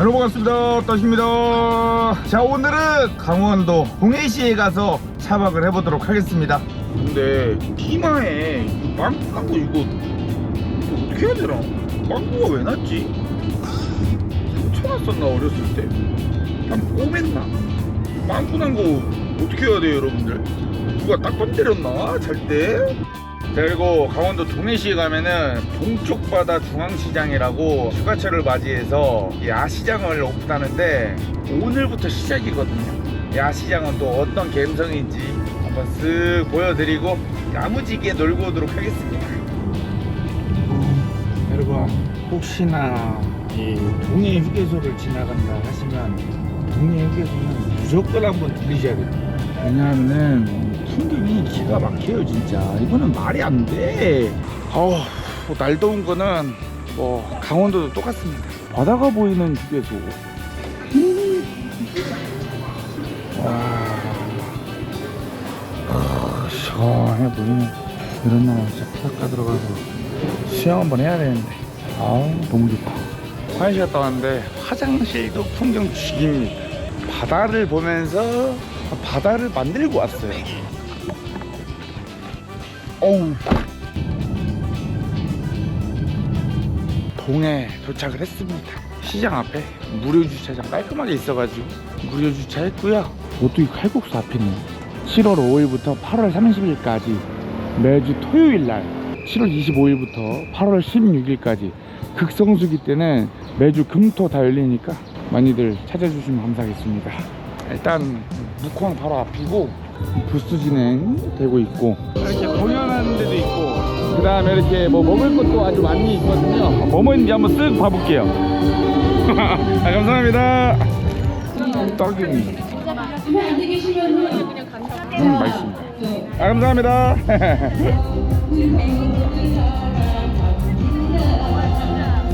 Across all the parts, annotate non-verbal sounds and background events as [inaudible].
여러분 반갑습니다. 떠십니다. 자 오늘은 강원도 동해시에 가서 차박을 해보도록 하겠습니다. 근데 이마에 빵꾸 이거 이거 어떻게 해야 되나? 빵꾸가 왜 났지? 상처 났었나 어렸을 때 난 꼬맸나? 빵꾸 난 거 어떻게 해야 돼요 여러분들? 누가 딱밤 때렸나? 잘 때 자 그리고 강원도 동해시에 가면은 동쪽바다 중앙시장이라고 휴가철을 맞이해서 야시장을 오픈하는데 오늘부터 시작이거든요. 야시장은 또 어떤 감성인지 한번 쓱 보여드리고 야무지게 놀고 오도록 하겠습니다. 여러분 혹시나 이 동해 휴게소를 지나간다 하시면 동해 휴게소는 무조건 한번 들리셔야 돼요 왜냐하면은 풍경이 기가 막혀요 진짜. 이거는 말이 안돼. 어우 날 더운 거는 뭐 강원도도 똑같습니다. 바다가 보이는 휴게소 와. 아, 시원해 보이네. 이런 날 진짜 바닷가 들어가서 수영 한번 해야 되는데. 아우 너무 좋다. 화장실 갔다 왔는데 화장실도 풍경 죽입니다. 바다를 보면서 바다를 만들고 왔어요 어우. 동해 도착을 했습니다. 시장 앞에 무료 주차장 깔끔하게 있어가지고 무료 주차했고요. 어떻게 칼국수 앞에 있네 7월 5일부터 8월 30일까지 매주 토요일 날 7월 25일부터 8월 16일까지 극성수기 때는 매주 금토 다 열리니까 많이들 찾아주시면 감사하겠습니다. 일단 묵황 바로 앞이고 부스 진행되고 있고. 이렇게 공연하는 데도 있고 그 다음에 이렇게 뭐 먹을 것도 아주 많이 있거든요. 뭐뭐 있는지 한번 쓱 봐볼게요. [laughs] 아, 감사합니다. 떡이 음 맛있습니다. 아 감사합니다. [laughs]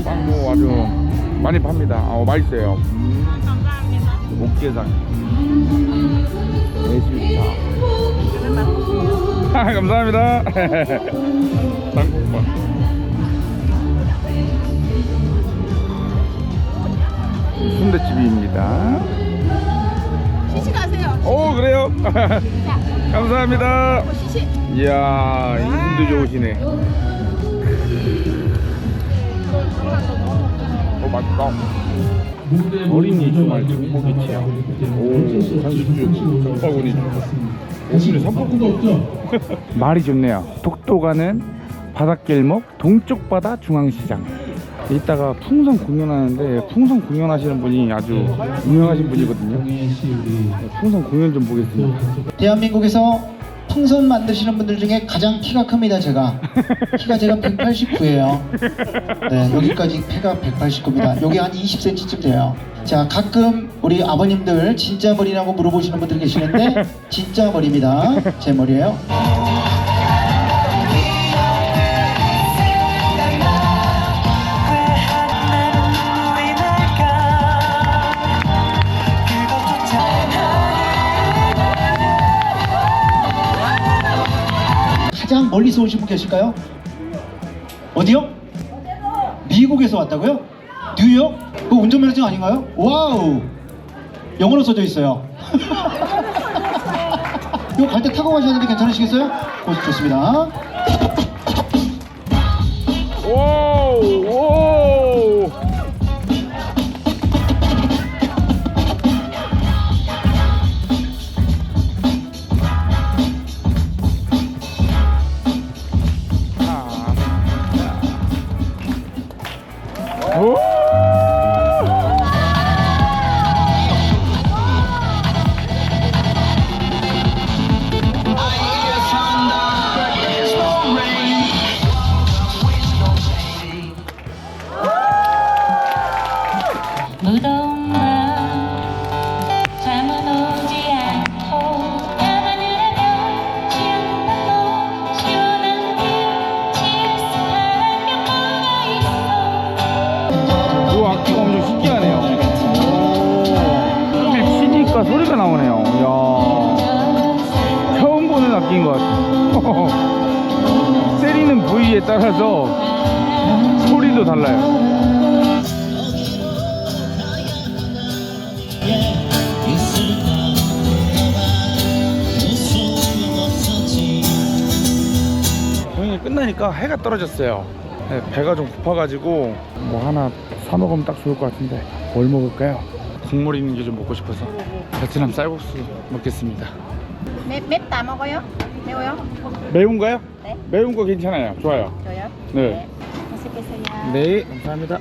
빵도 아주 많이 팝니다. 어 맛있어요. 음. 목게장 매실차 아, 감사합니다 [laughs] 땅콩밥 순대집입니다 시시 가세요. 오 그래요? [laughs] 감사합니다. 이야 이분도 좋으시네 오 맛있다 어린이 주말 중복이 체험 오 산수주 장바구니 오늘은 삼박구도 말이 좋네요. 독도 가는 바닷길목 동쪽바다 중앙시장. 이따가 풍선 공연하는데 풍선 공연하시는 분이 아주 유명하신 분이거든요. 네, 풍선 공연 좀 보겠습니다. 대한민국에서 풍선 만드시는 분들 중에 가장 키가 큽니다 제가. 키가 제가 189예요. 네 여기까지 키가 189입니다. 여기 한 20cm쯤 돼요. 자 가끔 우리 아버님들 진짜 머리라고 물어보시는 분들 계시는데 진짜 머리입니다. 제 머리예요 멀리서 오신 분 계실까요? 어디요? 미국에서 왔다고요? 뉴욕? 그 운전면허증 아닌가요? 와우! 영어로 써져 있어요. [laughs] 이거 갈 때 타고 가셔야 되는데 괜찮으시겠어요? 오, 좋습니다. 오 이거 엄청 신기하네요. 오. 치니까 소리가 나오네요. 이야. 처음 보는 악기인 것 같아요. [laughs] 세리는 부위에 따라서 소리도 달라요. 끝나니까 해가 떨어졌어요. 네, 배가 좀 고파가지고 뭐 하나 사 먹으면 딱 좋을 것 같은데 뭘 먹을까요? 국물 있는 게 좀 먹고 싶어서 베트남 쌀국수 먹겠습니다. 맵, 맵다 먹어요? 매워요? 매운가요? 네. 매운 거 괜찮아요. 좋아요. 저요? 네. 맛있게 드세요. 네, 감사합니다.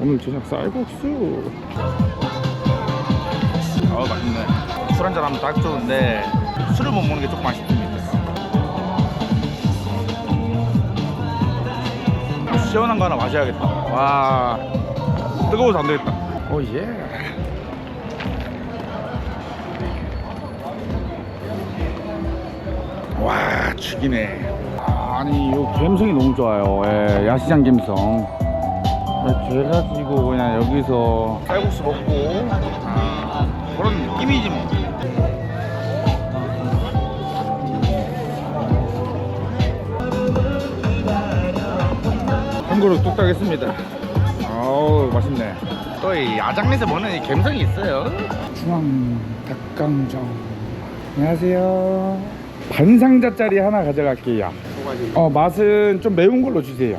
오늘 저녁 쌀국수. 아, 맛있네. 술 한잔 하면 딱 좋은데 술을 못 먹는 게 조금 아쉽습니다. 시원한 거 하나 마셔야겠다. 와, 뜨거워서 안 되겠다. 오 예. 와, 죽이네. 아니, 이 감성이 너무 좋아요. 예, 야시장 감성. 그래가지고 그냥 여기서 쌀국수 먹고 아, 그런 느낌이지 뭐. 한 그릇 뚝딱 했습니다. 아우 맛있네. 또 이 야장에서 먹는 이 감성이 있어요. 중앙 닭강정. 안녕하세요. 반상자짜리 하나 가져갈게요. 어 맛은 좀 매운 걸로 주세요.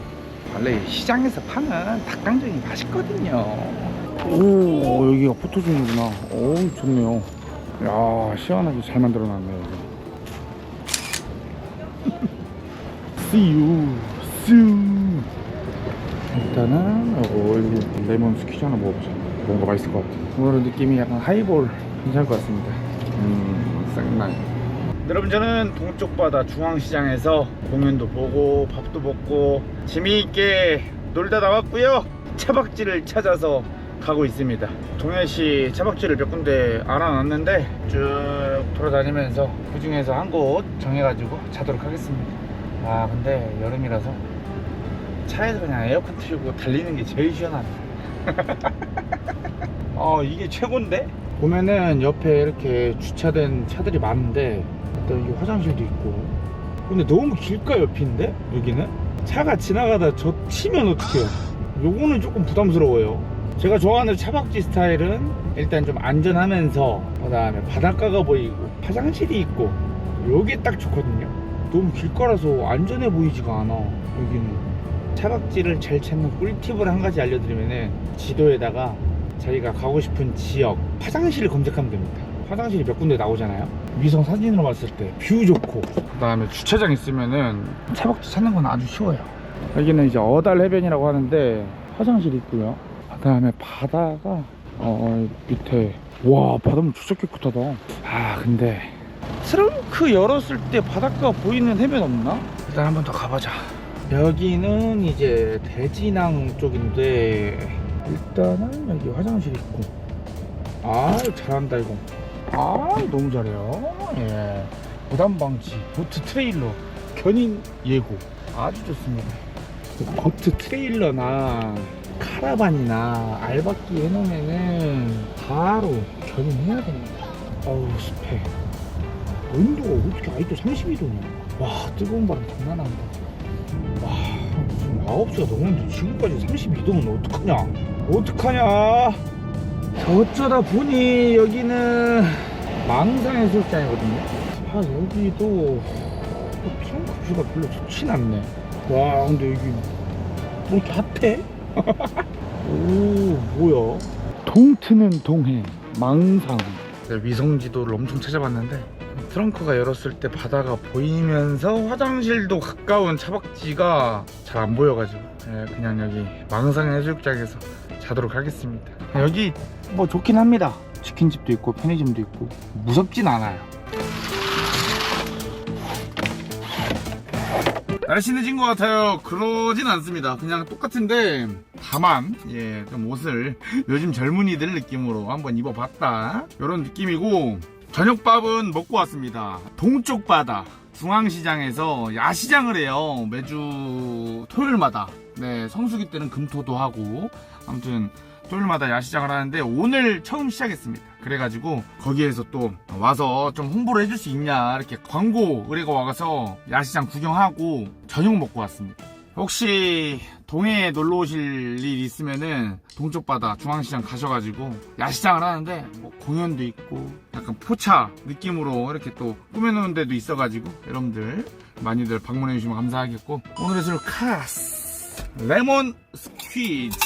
원래 시장에서 파는 닭강정이 맛있거든요. 오 여기가 포토존이구나. 오 좋네요. 야 시원하게 잘 만들어 놨네 여기. [laughs] See you, you. 일단은 어, 여기 레몬 스퀴즈 하나 먹어보자. 뭔가 맛있을 것 같아. 오늘은 느낌이 약간 하이볼 괜찮을 것 같습니다. 음, 쌍나이. 여러분 저는 동쪽 바다 중앙시장에서 공연도 보고 밥도 먹고 재미있게 놀다 나왔고요. 차박지를 찾아서 가고 있습니다. 동해시 차박지를 몇 군데 알아놨는데 쭉 돌아다니면서 그 중에서 한 곳 정해가지고 자도록 하겠습니다. 아 근데 여름이라서 차에서 그냥 에어컨 틀고 달리는 게 제일 시원하네. [laughs] 어 이게 최고인데? 보면은 옆에 이렇게 주차된 차들이 많은데 또 여기 화장실도 있고. 근데 너무 길가 옆인데? 여기는? 차가 지나가다 저 치면 어떡해요? 요거는 조금 부담스러워요. 제가 좋아하는 차박지 스타일은 일단 좀 안전하면서 그 다음에 바닷가가 보이고 화장실이 있고 요게 딱 좋거든요. 너무 길가라서 안전해 보이지가 않아 여기는 차박지를 잘 찾는 꿀팁을 한 가지 알려드리면은 지도에다가 자기가 가고 싶은 지역 화장실을 검색하면 됩니다. 화장실이 몇 군데 나오잖아요. 위성 사진으로 봤을 때 뷰 좋고 그 다음에 주차장 있으면은 차박지 찾는 건 아주 쉬워요. 여기는 이제 어달 해변이라고 하는데 화장실 있고요. 그 다음에 바다가 어 밑에. 와 바다물 진짜 깨끗하다. 아 근데 트렁크 열었을 때 바닷가 보이는 해변 없나? 일단 한 번 더 가보자 여기는 이제 대진항 쪽인데 일단은 여기 화장실 있고. 아 잘한다 이거. 아 너무 잘해요. 예. 부담 방지 보트 트레일러 견인 예고. 아주 좋습니다. 그 보트 트레일러나 카라반이나 알바끼 해놓으면은 바로 견인해야 됩니다. 어우 습해. 온도가 어떻게 아직도 32도냐 와 뜨거운 바람 장난 아니다 9시가 넘었는데 지금까지 32도면 어떡하냐? 어떡하냐? 어쩌다 보니 여기는 망상 해수욕장이거든요. 아 여기도 트렁크 뷰가 별로 좋진 않네. 와 근데 여기 뭐 이렇게 핫해? [laughs] 오 뭐야? 동트는 동해 망상. 위성 지도를 엄청 찾아봤는데 트렁크가 열었을 때 바다가 보이면서 화장실도 가까운 차박지가 잘 안 보여가지고 예, 그냥 여기 망상 해수욕장에서 자도록 하겠습니다. 여기 뭐 좋긴 합니다. 치킨집도 있고 편의점도 있고 무섭진 않아요. 늦은 것 같아요. 그러진 않습니다. 그냥 똑같은데 다만 예 좀 옷을 [laughs] 요즘 젊은이들 느낌으로 한번 입어봤다. 이런 느낌이고 저녁밥은 먹고 왔습니다. 동쪽 바다. 중앙시장에서 야시장을 해요. 매주 토요일마다. 네 성수기 때는 금토도 하고. 아무튼 토요일마다 야시장을 하는데 오늘 처음 시작했습니다. 그래가지고 거기에서 또 와서 좀 홍보를 해줄 수 있냐 이렇게 광고 의뢰가 와서 야시장 구경하고 저녁 먹고 왔습니다 혹시 동해에 놀러 오실 일 있으면은 동쪽 바다 중앙시장 가셔가지고 야시장을 하는데 뭐 공연도 있고 약간 포차 느낌으로 이렇게 또 꾸며놓은 데도 있어가지고 여러분들 많이들 방문해 주시면 감사하겠고 오늘의 술 카스 레몬 스퀴즈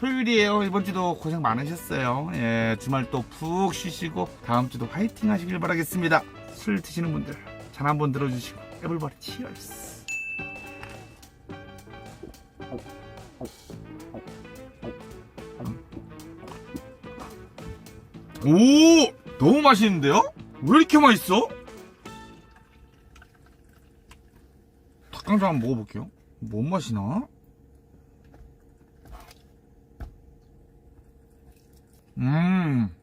토요일이에요. 이번 주도 고생 많으셨어요. 예, 주말 또 푹 쉬시고 다음 주도 화이팅 하시길 바라겠습니다. 술 드시는 분들 잔 한 번 들어주시고 에블바리 치얼스. 오, 너무 맛있는데요? 왜 이렇게 맛있어? 닭강정 한번 먹어볼게요. 뭔 맛이 나? 음,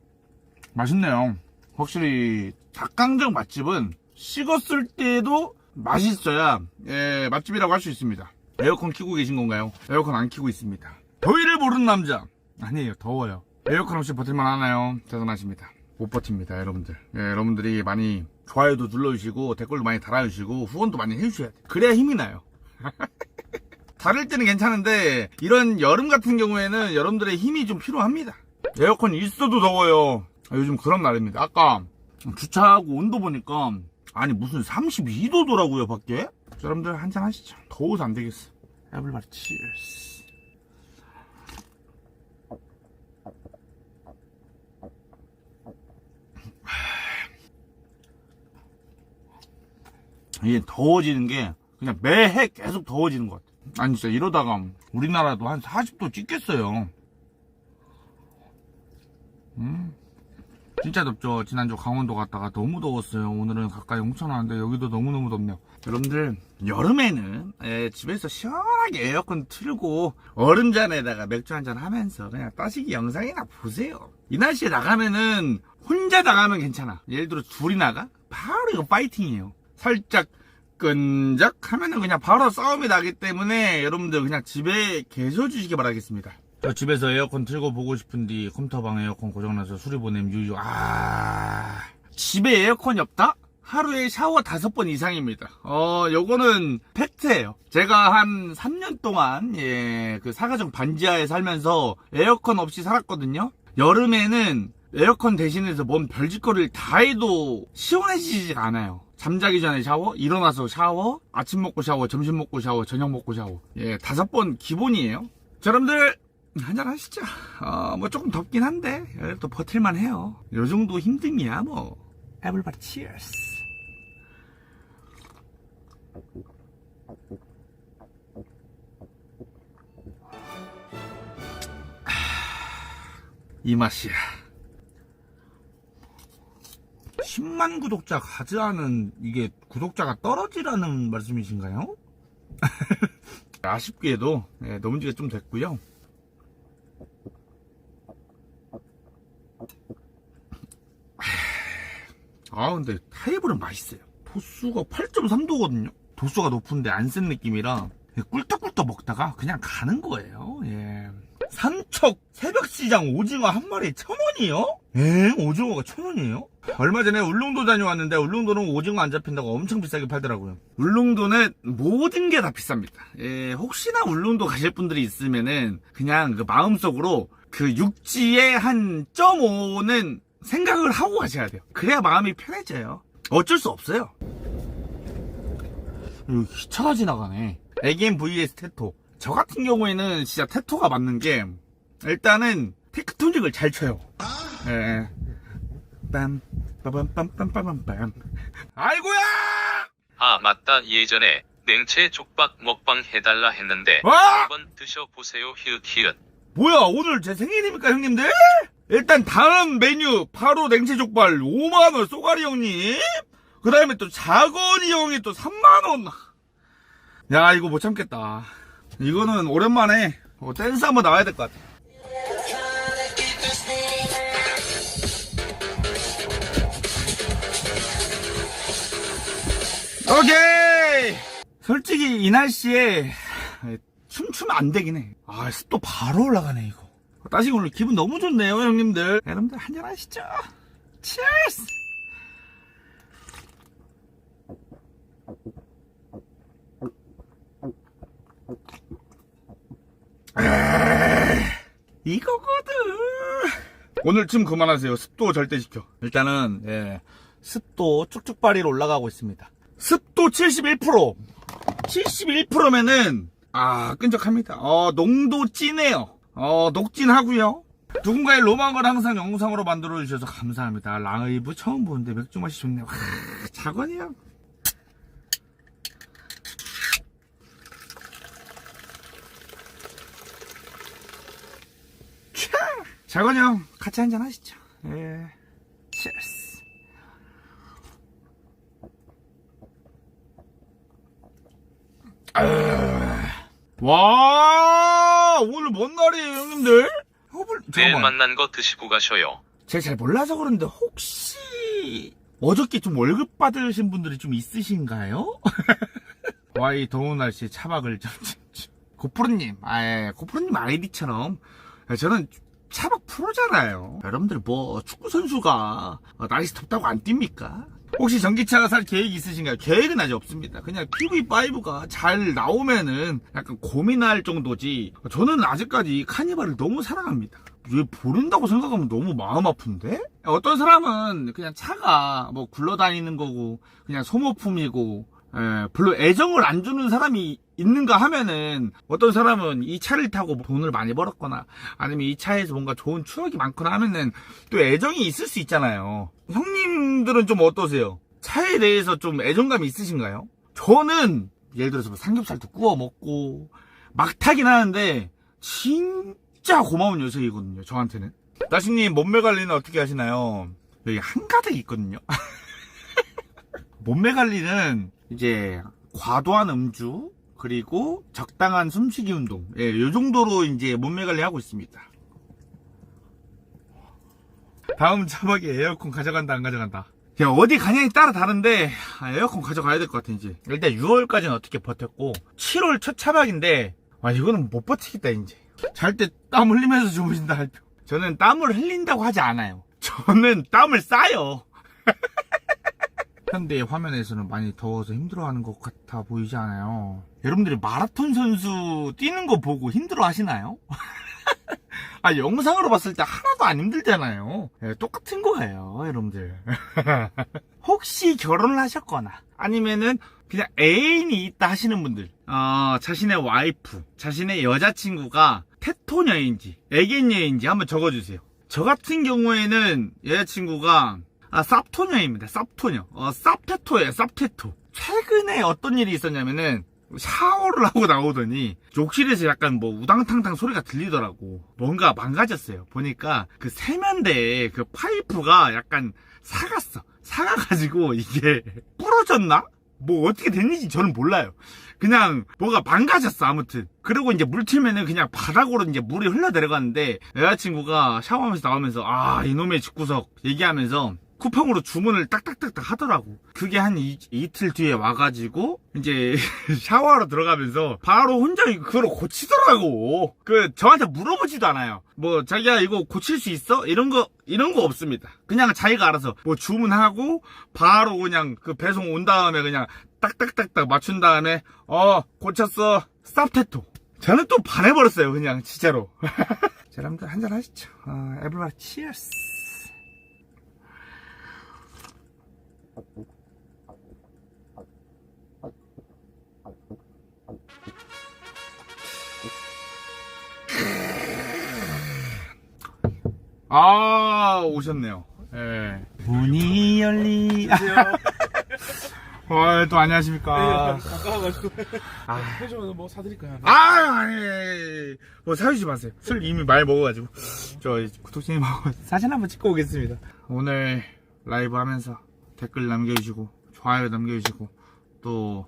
맛있네요. 확실히 닭강정 맛집은 식었을 때도 맛있어야 예, 맛집이라고 할 수 있습니다. 에어컨 키고 계신 건가요? 에어컨 안 키고 있습니다. 더위를 모르는 남자 아니에요 더워요. 에어컨 없이 버틸만 하나요? 대단하십니다. 못 버팁니다 여러분들. 예, 여러분들이 많이 좋아요도 눌러주시고 댓글도 많이 달아주시고 후원도 많이 해주셔야 돼요. 그래야 힘이 나요. [laughs] 다를 때는 괜찮은데 이런 여름 같은 경우에는 여러분들의 힘이 좀 필요합니다. 에어컨 있어도 더워요. 아, 요즘 그런 날입니다. 아까 주차하고 온도 보니까 아니 무슨 32도더라고요 밖에. 자, 여러분들 한잔 하시죠. 더워서 안 되겠어. 에블바리 치얼스. 이게 더워지는 게 그냥 매해 계속 더워지는 것 같아. 아니 진짜 이러다가 우리나라도 한 40도 찍겠어요. 음. 진짜 덥죠. 지난주 강원도 갔다가 너무 더웠어요. 오늘은 가까이 홍천 왔는데 여기도 너무너무 덥네요. 여러분들 여름에는 예, 집에서 시원하게 에어컨 틀고 얼음잔에다가 맥주 한잔 하면서 그냥 따시기 영상이나 보세요. 이 날씨에 나가면은 혼자 나가면 괜찮아. 예를 들어 둘이 나가? 바로 이거 파이팅이에요. 살짝 끈적 하면은 그냥 바로 싸움이 나기 때문에 여러분들 그냥 집에 계셔 주시기 바라겠습니다. 저 집에서 에어컨 틀고 보고 싶은데 컴퓨터방 에어컨 고장나서 수리 보내면 유유 아 집에 에어컨이 없다? 하루에 샤워 다섯 번 이상입니다. 어, 요거는 팩트예요. 제가 한 3년 동안 예, 그 사가정 반지하에 살면서 에어컨 없이 살았거든요. 여름에는 에어컨 대신해서 뭔 별짓거리를 다 해도 시원해지지 않아요. 잠자기 전에 샤워, 일어나서 샤워, 아침 먹고 샤워, 점심 먹고 샤워, 저녁 먹고 샤워. 예, 다섯 번 기본이에요. 자, 여러분들 한잔 하시죠. 어, 뭐 조금 덥긴 한데 또 버틸만 해요. 요 정도 힘듦이야 뭐. 에블바리 치얼스. 이 맛이야. 10만 구독자 가즈하는 이게 구독자가 떨어지라는 말씀이신가요? [laughs] 아쉽게도 예, 넘은 지가 좀 됐고요. 아 근데 하이볼은 맛있어요. 도수가 8.3도거든요. 도수가 높은데 안 센 느낌이라 꿀떡꿀떡 먹다가 그냥 가는 거예요. 예. 삼척 새벽시장 오징어 한 마리에 천 원이요? 에? 오징어가 천 원이에요? 얼마 전에 울릉도 다녀왔는데 울릉도는 오징어 안 잡힌다고 엄청 비싸게 팔더라고요. 울릉도는 모든 게 다 비쌉니다. 예, 혹시나 울릉도 가실 분들이 있으면은 그냥 그 마음속으로 그 육지의 한 0.5는 생각을 하고 가셔야 돼요. 그래야 마음이 편해져요. 어쩔 수 없어요. 여기 기차가 지나가네. 애기엔 vs 테토. 저 같은 경우에는 진짜 테토가 맞는 게 일단은 테크토닉을 잘 쳐요. 예. 빰 빠밤 빰빰빰빰빰. 아이고야! 아 맞다 예전에 냉채 족박 먹방 해달라 했는데 와! 한번 드셔보세요 히읗 히읗 뭐야 오늘 제 생일입니까 형님들? 일단 다음 메뉴 바로 냉채족발 5만원 쏘가리 형님. 그 다음에 또 자건이 형이 또 3만원. 야 이거 못 참겠다. 이거는 오랜만에 어, 댄스 한번 나와야 될 것 같아. 오케이! 솔직히 이 날씨에 춤추면 안 되긴 해. 아, 습도 바로 올라가네, 이거. 다시 오늘 기분 너무 좋네요, 형님들. 네, 여러분들 한잔 하시죠. 치얼스! 이거거든. 오늘 쯤 그만하세요. 습도 절대 지켜. 일단은 예, 습도 쭉쭉 발이로 올라가고 있습니다. 습도 71%. 71%면은 아 끈적합니다. 어, 농도 찌네요. 어 녹진하고요. 누군가의 로망을 항상 영상으로 만들어 주셔서 감사합니다. 랑의브 처음 보는데 맥주 맛이 좋네요. 와. 차! 자건이 형 같이 한잔 하시죠. 예. Cheers. 와 오늘 뭔 날이에요 형님들? 허블 내일 잠깐만 만난 거 드시고 가셔요. 제가 잘 몰라서 그런데 혹시 어저께 좀 월급 받으신 분들이 좀 있으신가요? [laughs] 와 이 더운 날씨에 차박을 좀 고프로님 아 고프로님 아이디처럼 저는 차박 프로잖아요 여러분들 뭐 축구 선수가 날씨 덥다고 안 뜁니까? 혹시 전기차가 살 계획 있으신가요? 계획은 아직 없습니다. 그냥 PV5가 잘 나오면은 약간 고민할 정도지. 저는 아직까지 카니발을 너무 사랑합니다. 왜 모른다고 생각하면 너무 마음 아픈데? 어떤 사람은 그냥 차가 뭐 굴러다니는 거고 그냥 소모품이고 에, 별로 애정을 안 주는 사람이 있는가 하면은 어떤 사람은 이 차를 타고 돈을 많이 벌었거나 아니면 이 차에서 뭔가 좋은 추억이 많거나 하면은 또 애정이 있을 수 있잖아요. 형님들은 좀 어떠세요? 차에 대해서 좀 애정감이 있으신가요? 저는 예를 들어서 뭐 삼겹살도 구워 먹고 막 타긴 하는데 진짜 고마운 녀석이거든요. 저한테는. 나신님 몸매 관리는 어떻게 하시나요? 여기 한가득 있거든요. [laughs] 몸매 관리는 이제 과도한 음주 그리고 적당한 숨쉬기 운동 예, 요 정도로 이제 몸매 관리하고 있습니다. 다음 차박에 에어컨 가져간다 안 가져간다. 야 어디 가냐에 따라 다른데 아, 에어컨 가져가야 될 것 같아 이제. 일단 6월까지는 어떻게 버텼고 7월 첫 차박인데 아 이거는 못 버티겠다 이제. 잘 때 땀 흘리면서 주무신다 할 때. 저는 땀을 흘린다고 하지 않아요. 저는 땀을 싸요. 현대 화면에서는 많이 더워서 힘들어하는 것 같아 보이지 않아요? 여러분들이 마라톤 선수 뛰는 거 보고 힘들어 하시나요? [laughs] 아, 영상으로 봤을 때 하나도 안 힘들잖아요. 예, 똑같은 거예요, 여러분들. [laughs] 혹시 결혼을 하셨거나, 아니면은 그냥 애인이 있다 하시는 분들, 어, 자신의 와이프, 자신의 여자친구가 테토녀인지, 애견녀인지 한번 적어주세요. 저 같은 경우에는 여자친구가 아, 쌉토녀입니다. 쌉토녀. 어, 쌉테토예요. 쌉테토. 최근에 어떤 일이 있었냐면은 샤워를 하고 나오더니 욕실에서 약간 뭐 우당탕탕 소리가 들리더라고. 뭔가 망가졌어요. 보니까 그 세면대에 그 파이프가 약간 사갔어. 사가가지고 이게 [laughs] 부러졌나? 뭐 어떻게 됐는지 저는 몰라요. 그냥 뭐가 망가졌어 아무튼. 그리고 이제 물 튀면은 그냥 바닥으로 이제 물이 흘러 내려갔는데 여자친구가 샤워하면서 나오면서 아 이놈의 집구석 얘기하면서 쿠팡으로 주문을 딱딱딱딱 하더라고. 그게 한 이, 이틀 뒤에 와가지고 이제 [laughs] 샤워하러 들어가면서 바로 혼자 그걸 고치더라고. 그 저한테 물어보지도 않아요. 뭐 자기야 이거 고칠 수 있어? 이런 거 이런 거 없습니다. 그냥 자기가 알아서 뭐 주문하고 바로 그냥 그 배송 온 다음에 그냥 딱딱딱딱 맞춘 다음에 어 고쳤어 쌉테토. 저는 또 반해버렸어요 그냥 진짜로. [laughs] 자 여러분들 한잔 하시죠. 어, 에브리바디 치얼스. 아 오셨네요. 예. 문이 열리. [laughs] 어, 또 안녕하십니까. 가까워가지고 아, 해주면 뭐 사드릴까요? 아, 아니, 뭐 사주지 마세요. 술 이미 많이 먹어가지고. 저 구독자님하고 사진 한번 찍고 오겠습니다. 오늘 라이브 하면서 댓글 남겨주시고, 좋아요 남겨주시고, 또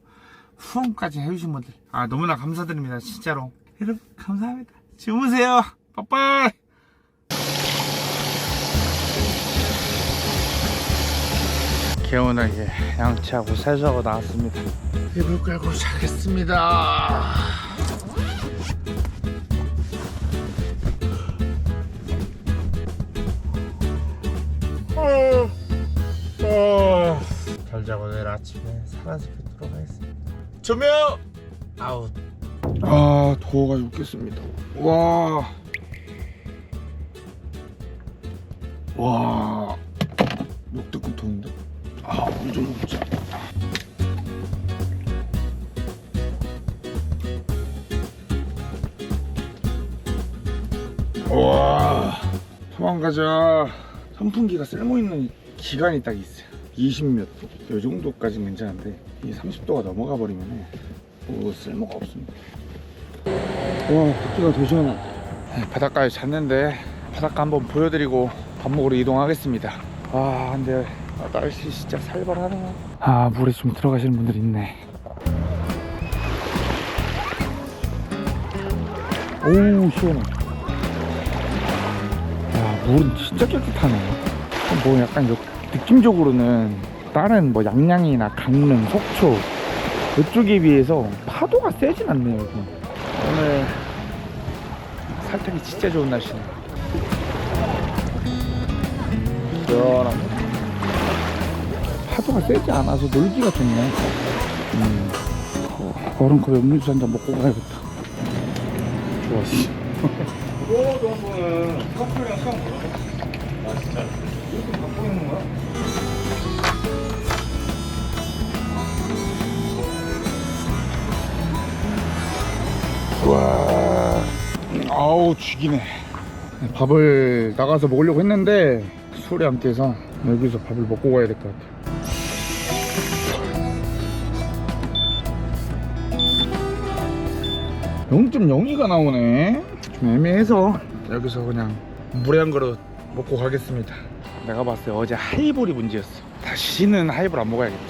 후원까지 해주신 분들. 아, 너무나 감사드립니다. 진짜로. 여러분, 감사합니다. 주무세요. 빠빠이. 개운하게 양치하고 세수하고 나왔습니다. 이불 깔고 자겠습니다. 어, 어. 잘 자고 내일 아침에 사라지게 들어가겠습니다. 조명 아웃. 아 더워가 죽겠습니다 와 와, 역대급 더운데? 아, 물좀 먹자. 와, 도망가자. 선풍기가 쓸모있는 기간이 딱 있어요. 20몇 도? 이 정도까지는 괜찮은데, 이 30도가 넘어가 버리면 뭐 쓸모가 없습니다. 와, 밖에가 더 시원하다. 네, 바닷가에 잤는데, 바닷가 한번 보여드리고 밥 먹으러 이동하겠습니다. 아, 근데 아, 날씨 진짜 살벌하네요. 아, 물에 좀 들어가시는 분들 있네. 오, 시원해. 야, 물은 진짜 깨끗하네. 뭐 약간 요- 느낌적으로는 다른 뭐 양양이나 강릉, 속초 이쪽에 비해서 파도가 세진 않네요. 여기. 오늘 살짝이 진짜 좋은 날씨네. 시원합니다. 파도가 세지 않아서 놀기가 좋네. 음. 어, 얼음컵에 음료수 한 잔 먹고 가야겠다. 좋았어. 그거 정도는 커플이랑 시간 걸려. 아 진짜? 이렇게 갖고 있는 거야? 와, 아우 죽이네. 밥을 나가서 먹으려고 했는데 술이 안 깨서 여기서 밥을 먹고 가야 될 것 같아요. (0.02가) 나오네. 좀 애매해서 여기서 그냥 물에 한 그릇 먹고 가겠습니다. 내가 봤을 때 어제 하이볼이 문제였어. 다시는 하이볼 안 먹어야겠다.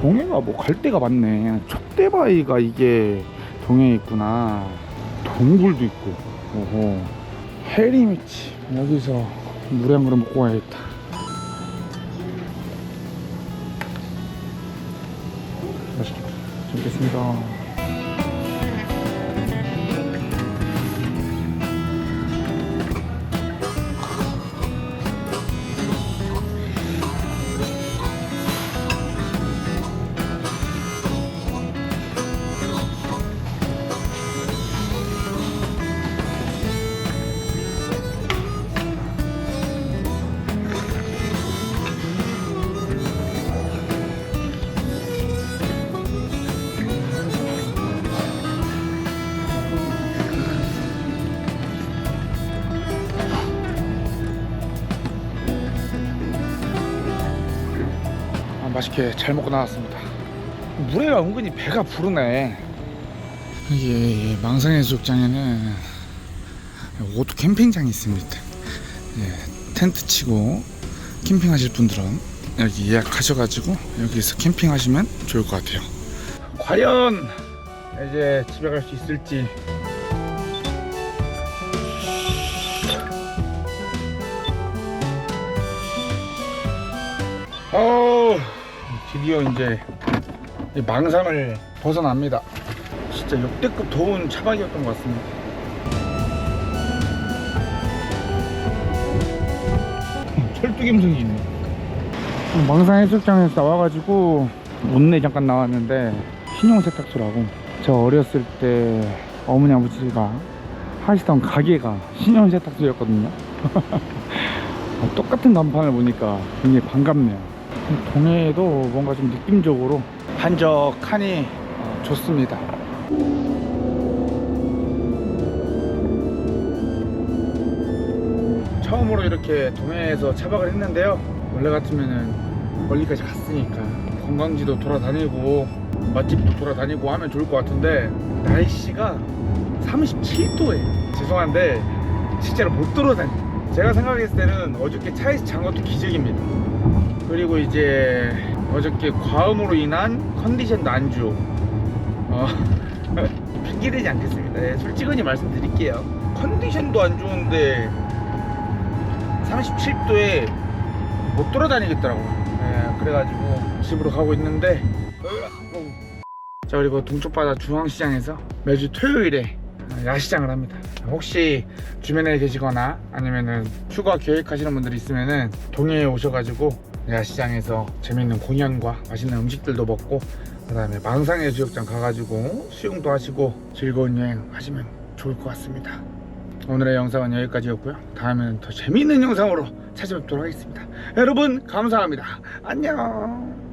동해가 뭐 갈 데가 많네. 촛대바위가 이게 동해에 있구나. 동굴도 있고. 오호. 해리미치. 여기서 물에 한 그릇 먹고 가야겠다. 맛있겠다. 잘 먹겠습니다 맛있게 잘 먹고 나왔습니다. 물에가 은근히 배가 부르네. 여기 망상해수욕장에는 오토 캠핑장이 있습니다. 예, 텐트 치고 캠핑하실 분들은 여기 예약하셔가지고 여기서 캠핑하시면 좋을 것 같아요. 과연 이제 집에 갈 수 있을지. 드디어 이제 이 망상을 벗어납니다. 진짜 역대급 더운 차박이었던 것 같습니다. 철도 감성이 있네. 망상 해수욕장에서 나와가지고 온내 잠깐 나왔는데 신용 세탁소라고 저 어렸을 때 어머니 아버지가 하시던 가게가 신용 세탁소였거든요. [laughs] 어, 똑같은 간판을 보니까 굉장히 반갑네요. 동해에도 뭔가 좀 느낌적으로 한적하니 어, 좋습니다. 처음으로 이렇게 동해에서 차박을 했는데요. 원래 같으면은 멀리까지 갔으니까 관광지도 돌아다니고 맛집도 돌아다니고 하면 좋을 것 같은데 날씨가 37도에 죄송한데 진짜로 못 돌아다니. 제가 생각했을 때는 어저께 차에서 잔 것도 기적입니다. 그리고 이제 어저께 과음으로 인한 컨디션 난주. 어, [laughs] 핑계대지 않겠습니다. 예, 솔직히 말씀드릴게요. 컨디션도 안 좋은데 37도에 못 돌아다니겠더라고요. 예, 그래가지고 집으로 가고 있는데 자 그리고 동쪽바다 중앙시장에서 매주 토요일에 야시장을 합니다. 혹시 주변에 계시거나 아니면은 휴가 계획하시는 분들이 있으면은 동해에 오셔가지고 야시장에서 재밌는 공연과 맛있는 음식들도 먹고 그 다음에 망상의 해수욕장 가가지고 수영도 하시고 즐거운 여행 하시면 좋을 것 같습니다. 오늘의 영상은 여기까지였고요. 다음에는 더 재미있는 영상으로 찾아뵙도록 하겠습니다. 여러분 감사합니다. 안녕